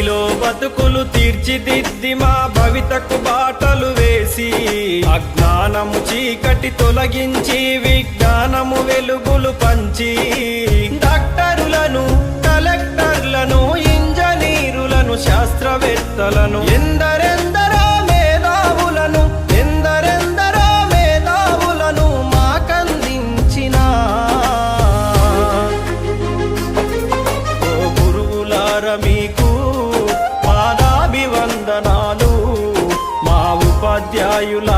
బడిలో బతుకులు తీర్చిదిద్ది మా భవితకు బాటలు వేసి అజ్ఞానము చీకటి తొలగించి విజ్ఞానము వెలుగులు పంచి డాక్టరులను కలెక్టర్లను ఇంజనీరులను శాస్త్రవేత్తలను ఎందరెందరో మేధావులను ఎందరెందరో మేధావులను మాకందించిన. ఓ గురువులార మీకు ఉపాధ్యాయులారా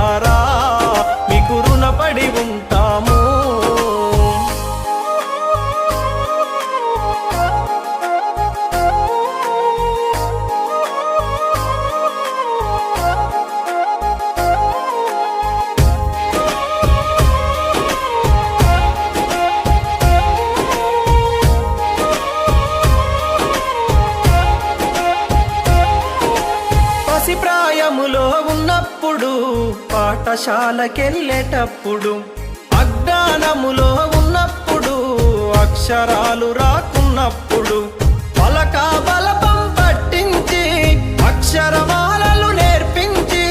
పాఠశాలకెళ్ళేటప్పుడు అజ్ఞానములో ఉన్నప్పుడు అక్షరాలు రాకున్నప్పుడు పలక బలపం పట్టించి అక్షరమాలలు నేర్పించి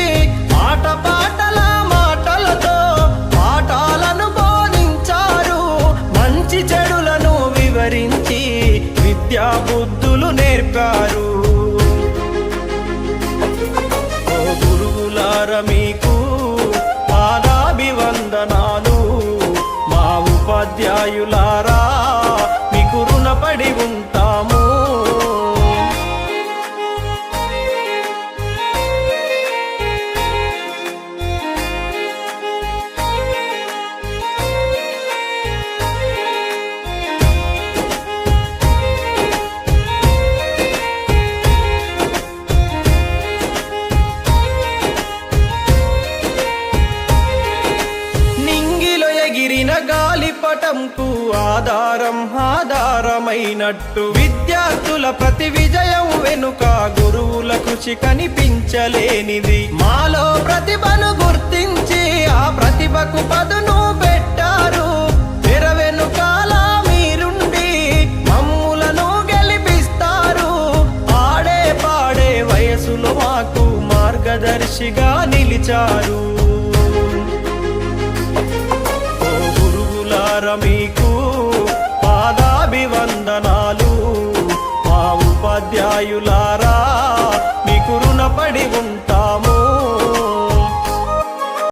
ఆట పాటల మాటలతో పాఠాలను బోధించారు మంచి చెడులను వివరించి విద్యా బుద్ధులు నేర్పారు. ఓ గురువులార మీకు రుణపడి ఉంటాము ఎగిరిన గాలిపటంకు ఆధారం ఆధారమైనట్టు. విద్యార్థుల ప్రతి విజయం వెనుక గురువుల కృషి కనిపించలేనిది. మాలో ప్రతిభను గుర్తించి ఆ ప్రతిభకు పదును పెట్టారు. తెర వెనుకాల మీరుండి మమ్ములను గెలిపిస్తారు. ఆడే పాడే వయసులో మాకు మార్గదర్శిగా నిలిచారు. గురువులార మీకు. పాదాభివందనాలు. మా ఉపాధ్యాయులారా మీకు రుణపడి ఉంటాము